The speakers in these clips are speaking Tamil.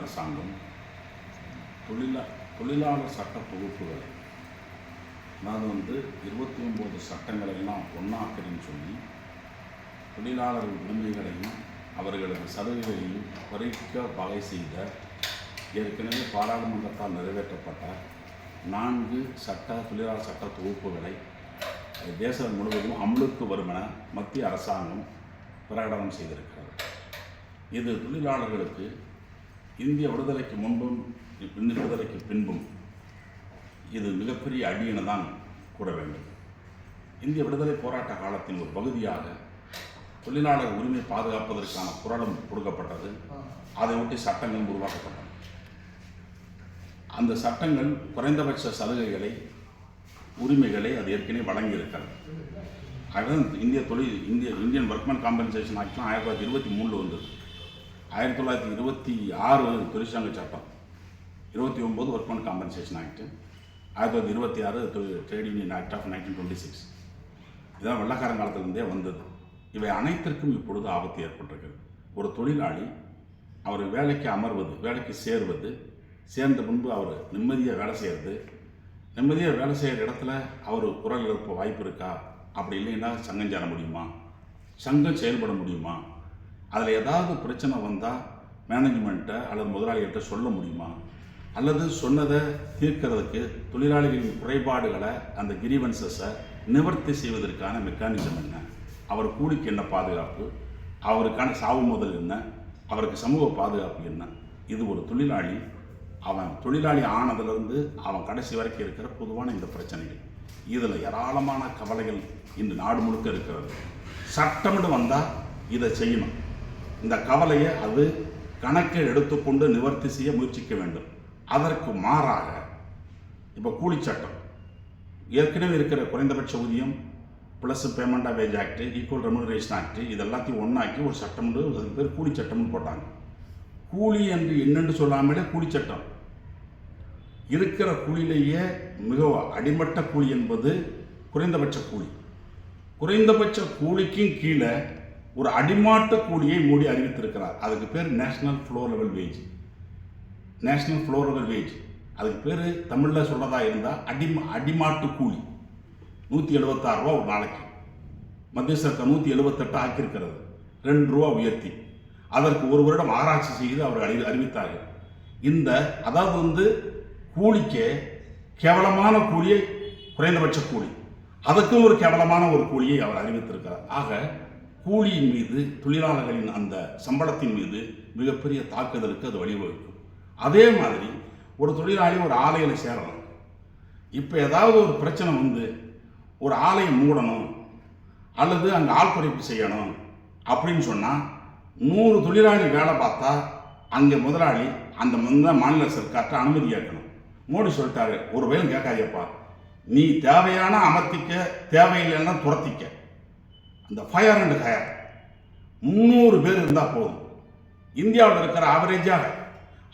அரசாங்கம் தொழிலா தொழிலாளர் சட்ட தொகுப்புகள். அதாவது வந்து இருபத்தி ஒம்பது சட்டங்களை எல்லாம் ஒன்றாக்குறேன்னு சொல்லி தொழிலாளர் உரிமைகளையும் அவர்களது சலுகைகளையும் குறைக்க வகை செய்த ஏற்கனவே பாராளுமன்றத்தால் நிறைவேற்றப்பட்ட நான்கு சட்ட தொழிலாளர் சட்ட தொகுப்புகளை தேசம் முழுவதும் அமலுக்கு வருமென மத்திய அரசாங்கம் பிரகடனம் செய்திருக்கிறது. இது தொழிலாளர்களுக்கு இந்திய விடுதலைக்கு முன்பும் இந்திய விடுதலைக்கு பின்பும் இது மிகப்பெரிய அடியென தான் கூற வேண்டும். இந்திய விடுதலை போராட்ட காலத்தின் ஒரு பகுதியாக தொழிலாளர் உரிமை பாதுகாப்பதற்கான குரலும் கொடுக்கப்பட்டது. அதை ஒட்டி சட்டங்களும் உருவாக்கப்பட்டன. அந்த சட்டங்கள் குறைந்தபட்ச சலுகைகளை உரிமைகளை அது ஏற்கனவே வழங்கியிருக்கிறது. அதுதான் இந்திய தொழில் இந்திய இந்தியன் ஒர்க்மேன் காம்பன்சேஷன் ஆக்ட்லாம் ஆயிரத்தி தொள்ளாயிரத்தி இருபத்தி மூணில் வந்தது. ஆயிரத்தி தொள்ளாயிரத்தி இருபத்தி ஆறு தொழிற்சங்க சட்டம் இருபத்தி ஒம்பது ஒர்க்மேன் காம்பன்சேஷன் ஆக்ட் ஆயிரத்தி தொள்ளாயிரத்தி இருபத்தி ஆறு trade union act of nineteen twenty six இதெல்லாம் வெள்ளக்காரங்காலத்திலிருந்தே வந்தது. இவை அனைத்திற்கும் இப்பொழுது ஆபத்து ஏற்பட்டிருக்கிறது. ஒரு தொழிலாளி அவர் வேலைக்கு அமர்வது வேலைக்கு சேருவது சேர்ந்த முன்பு அவர் நிம்மதியாக வேலை செய்கிறது நிம்மதியாக வேலை செய்கிற இடத்துல அவர் குரல் எழுப்ப வாய்ப்பு இருக்கா? அப்படி இல்லைன்னா சங்கம் சேர முடியுமா? சங்கம் செயல்பட முடியுமா? அதில் ஏதாவது பிரச்சனை வந்தால் மேனேஜ்மெண்ட்டை அல்லது முதலாளிகிட்ட சொல்ல முடியுமா? அல்லது சொன்னதை தீர்க்கிறதுக்கு தொழிலாளிகளின் குறைபாடுகளை அந்த கிரீவன்சஸை நிவர்த்தி செய்வதற்கான மெக்கானிசம் என்ன? அவர் கூலிக்கு என்ன பாதுகாப்பு? அவருக்கான சாவு முதல் என்ன? அவருக்கு சமூக பாதுகாப்பு என்ன? இது ஒரு தொழிலாளி அவன் தொழிலாளி ஆனதுலேருந்து அவன் கடைசி வரைக்கும் இருக்கிற பொதுவான இந்த பிரச்சனைகள். இதில் ஏராளமான கவலைகள் இன்று நாடு முழுக்க இருக்கிறது. சட்டம்னு வந்தால் இதை செய்யணும். இந்த கவலையை அது கணக்கில் எடுத்துக்கொண்டு நிவர்த்தி செய்ய முயற்சிக்க வேண்டும். அதற்கு மாறாக இப்போ கூலி சட்டம். ஏற்கனவே இருக்கிற குறைந்தபட்ச ஊதியம் plus payment of wage act equal remuneration act இது எல்லாத்தையும் ஒன்றாக்கி ஒரு சட்டம்னு அதுக்கு பேர் கூலி சட்டம்னு போட்டாங்க. கூலி என்று என்னென்று சொல்லாமலே கூலி சட்டம். இருக்கிற கூலியிலேயே மிக அடிமட்ட கூலி என்பது குறைந்தபட்ச கூலி. குறைந்தபட்ச கூலிக்கும் கீழே ஒரு அடிமாட்ட கூலியை மோடி அறிவித்திருக்கிறார். அதுக்கு பேர் national floor level wage national floor level wage அதுக்கு பேர் தமிழில் சொல்கிறதா இருந்தால் அடிமா அடிமாட்டு கூலி நூற்றி எழுபத்தாறு ரூபா ஒரு நாளைக்கு. மத்திய சர்க்கார் நூற்றி எழுபத்தெட்டு ஆக்கியிருக்கிறது. ரெண்டு ரூபா உயர்த்தி. அதற்கு ஒரு வருடம் ஆராய்ச்சி செய்து அவர் அறி அறிவித்தார்கள். இந்த அதாவது வந்து கூலிக்கு கேவலமான கூலியை குறைந்தபட்ச கூலி. அதுக்கும் ஒரு கேவலமான ஒரு கூலியை அவர் அறிவித்திருக்கிறார். ஆக கூலியின் மீது தொழிலாளர்களின் அந்த சம்பளத்தின் மீது மிகப்பெரிய தாக்குதலுக்கு அது வழிவகுக்கும். அதே மாதிரி ஒரு தொழிலாளி ஒரு ஆலையில் சேரலாம் இப்போ ஏதாவது ஒரு பிரச்சனை வந்து ஒரு ஆலையை மூடணும் அல்லது அங்கே ஆள் குறைப்பு செய்யணும் அப்படின்னு சொன்னால் நூறு தொழிலாளி வேலை பார்த்தா அங்கே முதலாளி அந்த முந்த மாநில சர்க்கார்ட்ட அனுமதி கேட்கணும். மோடி சொல்லிட்டாரு ஒரு வயலும் கேட்காதியப்பா நீ தேவையான அமர்த்திக்க தேவையில்லைன்னா துரத்திக்க. அந்த ஃபயர் அண்ட் ஹயர் முந்நூறு பேர் இருந்தால் போதும். இந்தியாவில் இருக்கிற ஆவரேஜாக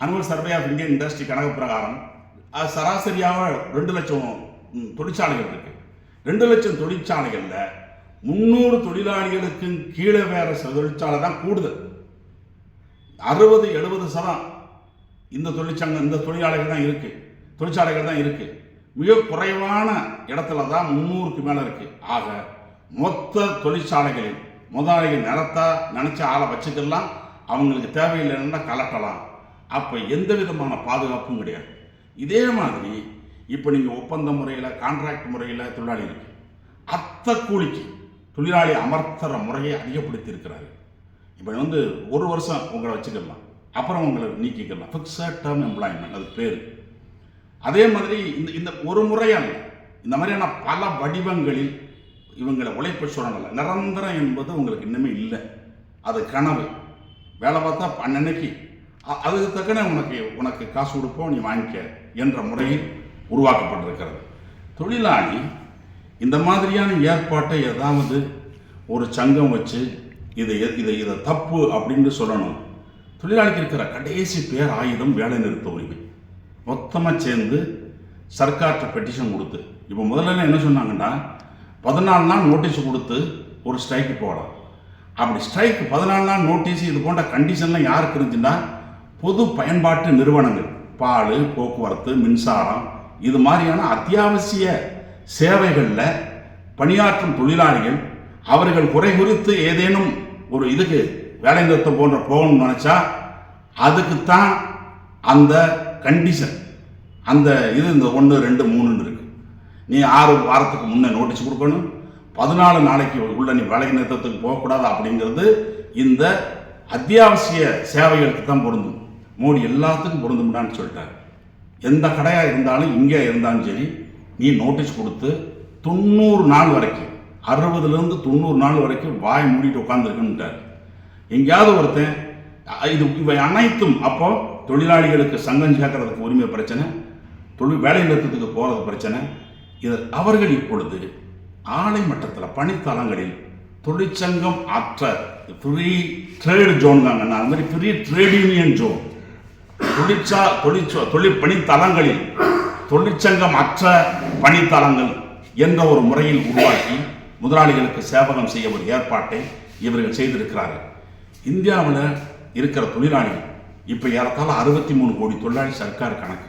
annual survey of Indian industry கணக்கு பிரகாரம் அது சராசரியாக ரெண்டு லட்சம் தொழிற்சாலைகள் இருக்கு. ரெண்டு லட்சம் தொழிற்சாலைகளில் முந்நூறு தொழிலாளிகளுக்கு கீழே வேற சில தொழிற்சாலை தான் கூடுதல். அறுபது எழுபது சதம் இந்த தொழிற்சங்கம் இந்த தொழிலாளிகள் தான் இருக்கு. தொழிற்சாலைகள் தான் இருக்கு. மிக குறைவான இடத்துல தான் முந்நூறுக்கு மேலே இருக்கு. ஆக மொத்த தொழிற்சாலைகளில் முதலாளிகள் நிறத்தா நினச்ச ஆளை வச்சுக்கலாம். அவங்களுக்கு தேவையில்லைன்னா கலட்டலாம். அப்போ எந்த விதமான பாதுகாப்பும் கிடையாது. இதே மாதிரி இப்போ நீங்கள் ஒப்பந்த முறையில் கான்ட்ராக்ட் முறையில் தொழிலாளி இருக்கு அத்த கூலிக்கு தொழிலாளி அமர்த்துற முறையை அதிகப்படுத்தி இருக்கிறாரு இப்போ வந்து ஒரு வருஷம் உங்களை வச்சுக்கலாம். அப்புறம் உங்களை நீக்கிக்கலாம். ஃபிக்ஸட் டேர்ம் எம்ப்ளாய்மெண்ட் அது பேர். அதே மாதிரி இந்த இந்த ஒரு முறையாக இந்த மாதிரியான பல வடிவங்களில் இவங்களை உழைப்பு சொல்லணும்ல. நிரந்தரம் என்பது உங்களுக்கு இன்னுமே இல்லை. அது கனவு. வேலை பார்த்தா அன்னன்னைக்கு அதுக்கு தக்கன உனக்கு உனக்கு காசு கொடுப்போம் நீ வாங்கிக்க என்ற முறையில் உருவாக்கப்பட்டிருக்கிறது. தொழிலாளி இந்த மாதிரியான ஏற்பாட்டை ஏதாவது ஒரு சங்கம் வச்சு இதை இதை இதை தப்பு அப்படின்னு சொல்லணும். தொழிலாளிக்கு இருக்கிற கடைசி பேர் ஆயுதம் வேலை நிறுத்த உரிமை. மொத்தமாக சேர்ந்து சர்க்கார்கிட்ட பெட்டிஷன் கொடுத்து. இப்போ முதல்ல என்ன சொன்னாங்கன்னா பதினாலு நாள் நோட்டீஸ் கொடுத்து ஒரு ஸ்ட்ரைக்கு போகலாம் அப்படி ஸ்ட்ரைக் பதினாலு நாள் நோட்டீஸ் இது போன்ற கண்டிஷன்லாம் யாருக்கு இருந்துச்சுன்னா பொது பயன்பாட்டு நிறுவனங்கள். பால் போக்குவரத்து மின்சாரம் இது மாதிரியான அத்தியாவசிய சேவைகளில் பணியாற்றும் தொழிலாளிகள் அவர்கள் குறை குறித்து ஏதேனும் ஒரு இதுக்கு வேலை நிறுத்தம் போன்ற போகணும்னு நினச்சா அதுக்குத்தான் அந்த கண்டிஷன் அந்த இது இந்த ஒன்று ரெண்டு மூணுன்னு இருக்குது நீ ஆறு வாரத்துக்கு முன்னே நோட்டீஸ் கொடுக்கணும். பதினாலு நாளைக்கு உள்ள நீ வேலை நிறுத்தத்துக்கு போகக்கூடாது அப்படிங்கிறது இந்த அத்தியாவசிய சேவைகளுக்கு தான் பொருந்தும். மோடி எல்லாத்துக்கும் பொருந்தும்டான்னு சொல்லிட்டார். எந்த கடையாக இருந்தாலும் இங்கே இருந்தாலும் சரி நீ நோட்டீஸ் கொடுத்து தொண்ணூறு நாள் வரைக்கும் அறுபதுலேருந்து தொண்ணூறு நாள் வரைக்கும் வாய் மூடிட்டு உட்காந்துருக்குன்ட்டார் எங்கேயாவது ஒருத்தன் இது இவை அனைத்தும் அப்போ தொழிலாளிகளுக்கு சங்கம் சேர்க்கறதுக்கு உரிமை பிரச்சனை தொழில் வேலை நிறுத்தத்துக்கு போகிறது பிரச்சனை இதில் அவர்கள் இப்பொழுது ஆலை மட்டத்தில் பணித்தளங்களில் தொழிற்சங்கம் அற்ற ஃப்ரீ ட்ரேடு ஜோன்காங்க அது மாதிரி ஃப்ரீ ட்ரேட் யூனியன் ஜோன் தொழிற்சா தொழிற்சோ தொழில் பணித்தளங்களில் தொழிற்சங்கம் அற்ற பணித்தளங்கள் என்ற ஒரு முறையில் உருவாக்கி முதலாளிகளுக்கு சேவகம் செய்ய ஒரு ஏற்பாட்டை இவர்கள் செய்திருக்கிறார்கள். இந்தியாவில் இருக்கிற தொழிலாளிகள் இப்போ ஏறத்தாழ அறுபத்தி மூணு கோடி தொழிலாளி சர்க்கார் கணக்கு.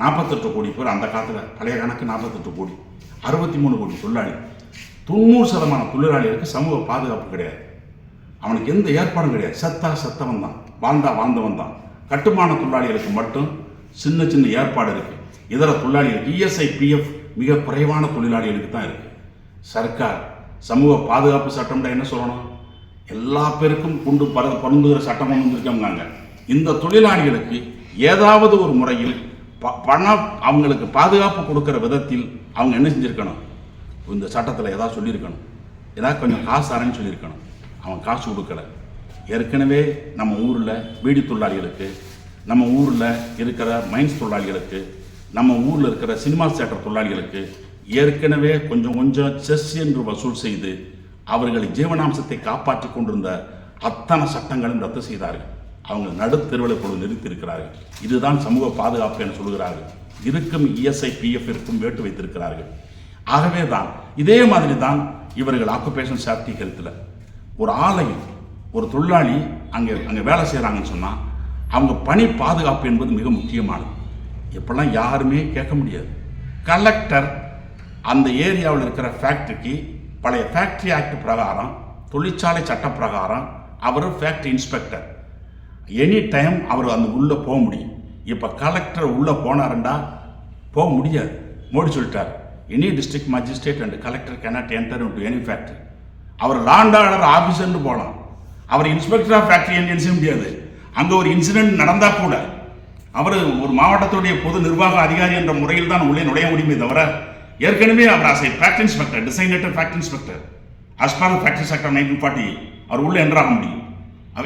நாற்பத்தெட்டு கோடி பேர் அந்த காலத்தில் பழைய கணக்கு நாற்பத்தெட்டு கோடி அறுபத்தி மூணு கோடி தொழிலாளி. தொண்ணூறு சதமான தொழிலாளிகளுக்கு சமூக பாதுகாப்பு கிடையாது. அவனுக்கு எந்த ஏற்பாடும் கிடையாது. சத்தா சத்தவன் தான் வாழ்ந்தா வாழ்ந்தவன் தான். கட்டுமான தொழிலாளிகளுக்கு மட்டும் சின்ன சின்ன ஏற்பாடு இருக்குது இதர தொழிலாளிகளுக்கு இஎஸ்ஐ பிஎஃப் மிக குறைவான தொழிலாளிகளுக்கு தான் இருக்குது சர்க்கார் சமூக பாதுகாப்பு சட்டம்டா என்ன சொல்லணும்? எல்லா பேருக்கும் கொண்டு பர பருந்துகிற சட்டம் கொண்டு வந்திருக்காங்க இந்த தொழிலாளிகளுக்கு ஏதாவது ஒரு முறையில் பணம் அவங்களுக்கு பாதுகாப்பு கொடுக்குற விதத்தில் அவங்க என்ன செஞ்சுருக்கணும்? இந்த சட்டத்தில் ஏதாவது சொல்லியிருக்கணும். ஏதாவது கொஞ்சம் காசு தரேன்னு சொல்லியிருக்கணும். அவன் காசு கொடுக்கல. ஏற்கனவே நம்ம ஊரில் வீடி தொழிலாளிகளுக்கு நம்ம ஊரில் இருக்கிற மைன்ஸ் தொழிலாளிகளுக்கு நம்ம ஊரில் இருக்கிற சினிமா தேட்டர் தொழிலாளிகளுக்கு ஏற்கனவே கொஞ்சம் கொஞ்சம் செஸ் என்று வசூல் செய்து அவர்களை ஜீவனாம்சத்தை காப்பாற்றி கொண்டிருந்த அத்தனை சட்டங்களும் ரத்து செய்தார்கள். அவங்க நடுத்தெருவில் இப்பொழுது நிறுத்தியிருக்கிறார்கள். இதுதான் சமூக பாதுகாப்பு என சொல்கிறார்கள் இருக்கும் இஎஸ்ஐ பிஎஃப் இருக்கும் வேட்டு வைத்திருக்கிறார்கள். ஆகவே தான் இதே மாதிரி தான் இவர்கள் ஆக்குபேஷன் சேஃப்டி ஹெல்த்தில் ஒரு ஆலையில் ஒரு தொழிலாளி அங்கே அங்கே வேலை செய்கிறாங்கன்னு சொன்னால் அவங்க பணி பாதுகாப்பு என்பது மிக முக்கியமானது. இப்பெல்லாம் யாருமே கேட்க முடியாது. கலெக்டர் அந்த ஏரியாவில் இருக்கிற ஃபேக்ட்ரிக்கு பழைய ஃபேக்ட்ரி ஆக்ட் பிரகாரம் தொழிற்சாலை சட்ட பிரகாரம் அவர் ஃபேக்ட்ரி இன்ஸ்பெக்டர் எனி டைம் அவர் அந்த உள்ளே போக முடியும். இப்போ கலெக்டர் உள்ளே போனாருண்டா போக முடியாது. மோடி சொல்லிட்டார் any district magistrate and collector cannot enter to any factory அவர் லாண்டாளர் ஆஃபீஸர்னு போகலாம் அவர் இன்ஸ்பெக்டர் ஆஃப் ஃபேக்ட்ரி என்ன செய்ய முடியாது. அங்கே ஒரு இன்சிடென்ட் நடந்தால் கூட அவர் ஒரு மாவட்டத்துடைய பொது நிர்வாக அதிகாரி என்ற முறையில் தான் உள்ளே நுழைய முடியுமே தவிர ஏற்கனவே அவர் அசை fact inspector designator fact inspector as per factory sector nineteen forty அவர் உள்ளே என்றாக முடியும்.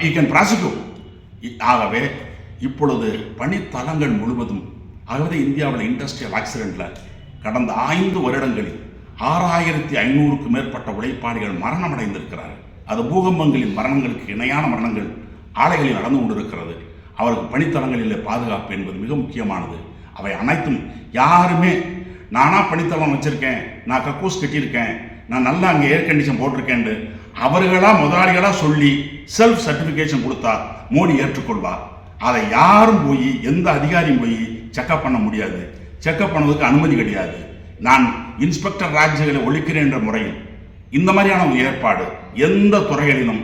ஈ கேன் ப்ராசிக்யூட் ஆகவே இப்பொழுது பணித்தளங்கள் முழுவதும் ஆகவே இந்தியாவில் இண்டஸ்ட்ரியல் ஆக்சிடெண்ட்டில் கடந்த ஐந்து வருடங்களில் ஆறாயிரத்தி ஐநூறுக்கும் மேற்பட்ட உழைப்பாளிகள் மரணம் அடைந்திருக்கிறார்கள் அது பூகம்பங்களின் மரணங்களுக்கு இணையான மரணங்கள் ஆலைகளில் நடந்து கொண்டிருக்கிறது. அவருக்கு பணித்தளங்களில் பாதுகாப்பு என்பது மிக முக்கியமானது. அவை அனைத்தும் யாருமே நானாக பணித்தளம் வச்சுருக்கேன் நான் கக்கூஸ் கட்டியிருக்கேன் நான் நல்லா அங்கே ஏர் கண்டிஷன் போட்டிருக்கேன்ட்டு அவர்களா முதலாளிகளா சொல்லி செல்ஃப் சர்டிஃபிகேஷன் கொடுத்தா மோடி ஏற்றுக்கொள்வார். அதை யாரும் போய் எந்த அதிகாரியும் போய் செக்கப் பண்ண முடியாது. செக்கப் பண்ணதுக்கு அனுமதி கிடையாது. நான் இன்ஸ்பெக்டர் ராஜ்களை ஒழிக்கிறேன் என்ற முறையில் இந்த மாதிரியான ஒரு ஏற்பாடு எந்த துறைகளிலும்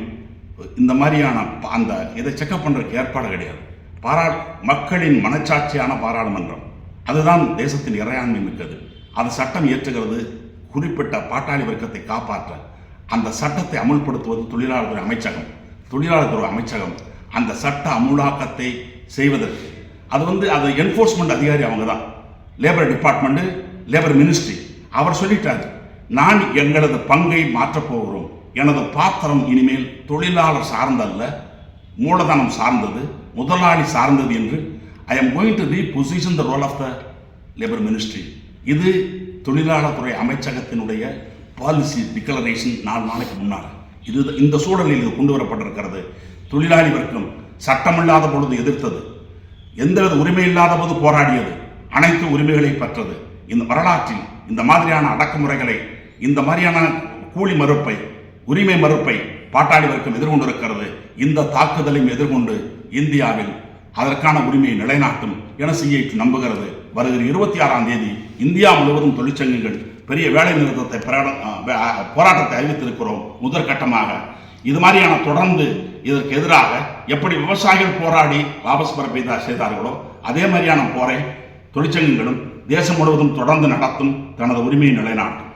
இந்த மாதிரியான அந்த இதை செக்கப் பண்ணுறதுக்கு ஏற்பாடு கிடையாது. பாரா மக்களின் மனச்சாட்சியான பாராளுமன்றம். அதுதான் தேசத்தின் இறையாண்மை மிக்கது. அது சட்டம் இயற்றுகிறது. குறிப்பிட்ட பாட்டாளி வர்க்கத்தை காப்பாற்ற அந்த சட்டத்தை அமுல்படுத்துவது தொழிலாளர் துறை அமைச்சகம் தொழிலாளர் துறை அமைச்சகம். அந்த சட்ட அமுலாக்கத்தை செய்வதற்கு. அது வந்து அது என்ஃபோர்ஸ்மெண்ட் அதிகாரி அவங்க தான் லேபர் டிபார்ட்மெண்ட் லேபர் மினிஸ்ட்ரி அவர் சொல்லிட்டாரு நான் எங்களது பங்கை மாற்றப் போகிறோம். எனது பாத்திரம் இனிமேல் தொழிலாளர் சார்ந்தல்ல. மூலதனம் சார்ந்தது முதலாளி சார்ந்தது என்று. I am going to reposition the role of the labour ministry இது தொழிலாளர் துறை அமைச்சகத்தினுடைய பாலிசி டிக்ளரேஷன் நாலு நாளைக்கு முன்னால் இது இந்த சூழலில் இது கொண்டு வரப்பட்டிருக்கிறது தொழிலாளி வர்க்கம் சட்டமில்லாத பொழுது எதிர்த்தது. எந்தவித உரிமை இல்லாத போது போராடியது. அனைத்து உரிமைகளை பெற்றது. இந்த வரலாற்றில் இந்த மாதிரியான அடக்குமுறைகளை இந்த மாதிரியான கூலி மறுப்பை உரிமை மறுப்பை பாட்டாளி வர்க்கம் எதிர்கொண்டிருக்கிறது. இந்த தாக்குதலையும் எதிர்கொண்டு இந்தியாவில் அதற்கான உரிமையை நிலைநாட்டும் என சிஐடி நம்புகிறது. வருகிற இருபத்தி ஆறாம் தேதி இந்தியா முழுவதும் தொழிற்சங்கங்கள் பெரிய வேலை நிறுத்தத்தை போராட்டத்தை அறிவித்திருக்கிறோம் முதற்கட்டமாக இது மாதிரியான தொடர்ந்து இதற்கு எதிராக எப்படி விவசாயிகள் போராடி வாபஸ் பெற செய்தார்களோ அதே மாதிரியான போரை தொழிற்சங்கங்களும் தேசம் முழுவதும் தொடர்ந்து நடத்தும் தனது உரிமையை நிலைநாட்டும்.